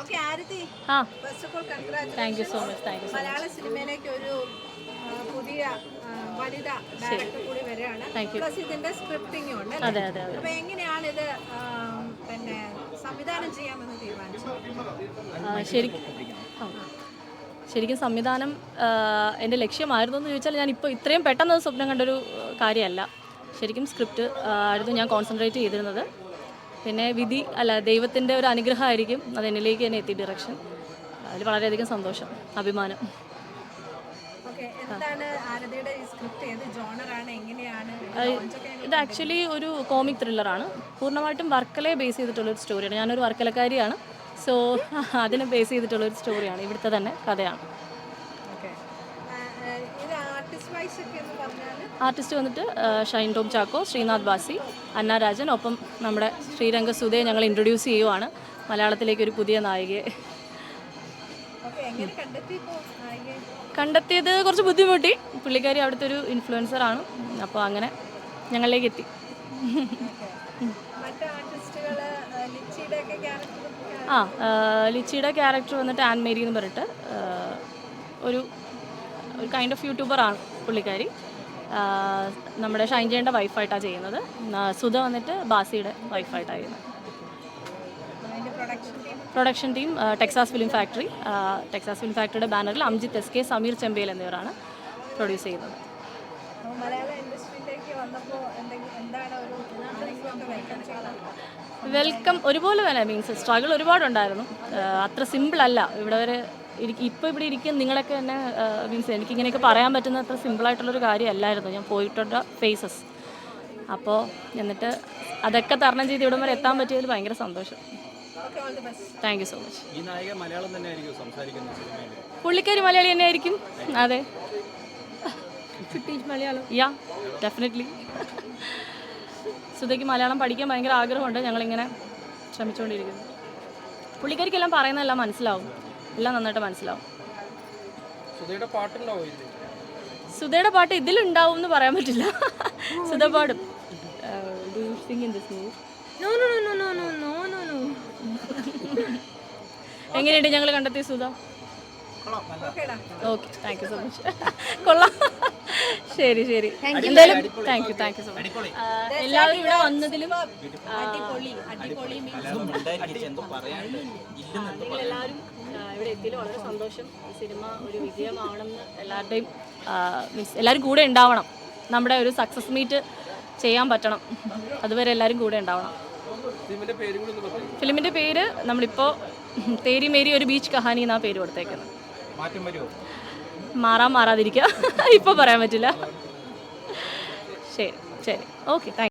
Okay Arathi. ആ. First of all congratulation thank you so much thank you so much മലയാള സിനിമയിലേക്ക് ഒരു പുതിയ വനിത director കൂടി വരികയാണ്. പ്ലസ് ഇതിന്റെ സ്ക്രിപ്റ്റിംഗും ഉണ്ട് അതെ അതെ അതെ. അപ്പൊ എങ്ങനെയാണ് ഇത് പിന്നെ സംവിധാനം ചെയ്യാമെന്ന് തീരുമാനിച്ചത്? ശരിക്കും ശരിക്കും സംവിധാനം എന്റെ ലക്ഷ്യമായിരുന്നു എന്ന് ചോദിച്ചാൽ ഞാൻ ഇപ്പോൾ ഇത്രയും പെട്ടെന്ന് സ്വപ്നം കണ്ടൊരു കാര്യമല്ല. ശരിക്കും സ്ക്രിപ്റ്റ് ആയിരുന്നു ഞാൻ കോൺസെൻട്രേറ്റ് ചെയ്തിരുന്നത്. പിന്നെ വിധി അല്ല ദൈവത്തിന്റെ ഒരു അനുഗ്രഹമായിരിക്കും അത് എന്നിലേക്ക് തന്നെ എത്തി ഡിറക്ഷൻ അതിൽ വളരെയധികം സന്തോഷം അഭിമാനം. ഇത് ആക്ച്വലി ഒരു കോമിക് ത്രില്ലറാണ് പൂർണമായിട്ടും വർക്കലയെ ബേസ് ചെയ്തിട്ടുള്ള ഒരു സ്റ്റോറിയാണ് ഞാനൊരു വർക്കലക്കാരിയാണ്. സോ അതിനെ ബേസ് ചെയ്തിട്ടുള്ള ഒരു സ്റ്റോറിയാണ് ഇവിടുത്തെ തന്നെ കഥയാണ്. ഓക്കെ ആർട്ടിസ്റ്റ് വൈസ് ഒക്കെ ആർട്ടിസ്റ്റ് വന്നിട്ട് ഷൈൻ ടോം ചാക്കോ ശ്രീനാഥ് ബാസി അന്ന രാജൻ ഒപ്പം നമ്മുടെ ശ്രീരംഗ സുധയെ ഞങ്ങൾ ഇൻട്രൊഡ്യൂസ് ചെയ്യുവാണ്. മലയാളത്തിലേക്ക് ഒരു പുതിയ നായികയെ. കണ്ടെത്തിയത് കുറച്ച് ബുദ്ധിമുട്ടി. പുള്ളിക്കാരി അവിടുത്തെ ഒരു ഇൻഫ്ലുവൻസർ ആണ്. അപ്പോൾ അങ്ങനെ ഞങ്ങളിലേക്ക് എത്തി. ആ ലിച്ചിയുടെ ക്യാരക്ടർ വന്നിട്ട് ആൻമേരി എന്ന് പറഞ്ഞിട്ട് ഒരു ഒരു കൈൻഡ് ഓഫ് യൂട്യൂബർ ആണ് പുള്ളിക്കാരി. നമ്മുടെ ഷൈൻ വൈഫായിട്ടാണ് ചെയ്യുന്നത്. സുധ വന്നിട്ട് ബാസിയുടെ വൈഫായിട്ടാണ് ചെയ്യുന്നത്. Production team Texas Film Factory. Texas Film ഫാക്ടറിയുടെ ബാനറിൽ അംജിത് എസ് കെ സമീർ ചെമ്പേൽ എന്നിവരാണ് പ്രൊഡ്യൂസ് ചെയ്യുന്നത്. വെൽക്കം ഒരുപോലെ തന്നെ മീൻസ് സ്ട്രഗിൾ ഒരുപാടുണ്ടായിരുന്നു. അത്ര സിമ്പിൾ അല്ല. ഇവിടെ വരെ ഇപ്പോൾ ഇവിടെ ഇരിക്കും നിങ്ങളൊക്കെ തന്നെ മീൻസ് എനിക്ക് ഇങ്ങനെയൊക്കെ പറയാൻ പറ്റുന്ന അത്ര സിമ്പിളായിട്ടുള്ളൊരു കാര്യമല്ലായിരുന്നു. ഞാൻ പോയിട്ടുള്ള ഫേസസ് അപ്പോൾ എന്നിട്ട് അതൊക്കെ തരണം ചെയ്ത് ഇവിടം വരെ എത്താൻ പറ്റിയതിൽ ഭയങ്കര സന്തോഷം. താങ്ക് യു സോ മച്ച് ഈ മലയാളം തന്നെ ആയിരിക്കും സംസാരിക്കുന്ന സിനിമയിൽ പുള്ളിക്കാരി മലയാളി തന്നെ ആയിരിക്കും അതെ മലയാളം. യാ ഡെഫിനറ്റ്ലി സുധയ്ക്ക് മലയാളം പഠിക്കാൻ ഭയങ്കര ആഗ്രഹമുണ്ട്. ഞങ്ങളിങ്ങനെ ശ്രമിച്ചുകൊണ്ടിരിക്കുന്നു. പുള്ളിക്കാരിക്കെല്ലാം പറയുന്നതെല്ലാം മനസ്സിലാവും. എല്ലാം നന്നായിട്ട് മനസ്സിലാവും. സുധയുടെ പാട്ട് ഇതിലുണ്ടാവും എന്ന് പറയാൻ പറ്റില്ല. സുധ പാടും. Sing in this movie no no no no no no no no എങ്ങനെയുണ്ട് ഞങ്ങൾ കണ്ടെത്തിയ Sudha? Okay thank you so much കൊള്ളാം. ശരി ശരി. എന്തായാലും thank you thank you so much എല്ലാവരും ഇവിടെ വന്നതിലും അടിപൊളി അടിപൊളി നിങ്ങളെല്ലാവരും ആ, ഇവിടെ എത്തിയതിൽ വളരെ സന്തോഷം. ഈ സിനിമ ഒരു വിജയമാവണമെന്ന് എല്ലാവരുടെയും മീൻസ് എല്ലാവരും കൂടെ ഉണ്ടാവണം. നമ്മുടെ ഒരു സക്സസ് മീറ്റ് ചെയ്യാൻ പറ്റണം. അതുവരെ എല്ലാവരും കൂടെ ഉണ്ടാവണം. സിനിമയുടെ പേര് കൂടി ഒന്ന് പറയും ഫിലിമിന്റെ പേര് നമ്മളിപ്പോൾ തേരി മേരി ഒരു ബീച്ച് കഹാനി എന്നാണ് പേര് കൊടുത്തേക്കുന്നത്. മാറ്റം വരുമോ? മാറാൻ മാറാതിരിക്കുക ഇപ്പോൾ പറയാൻ പറ്റില്ല. ശരി ശരി. Okay thank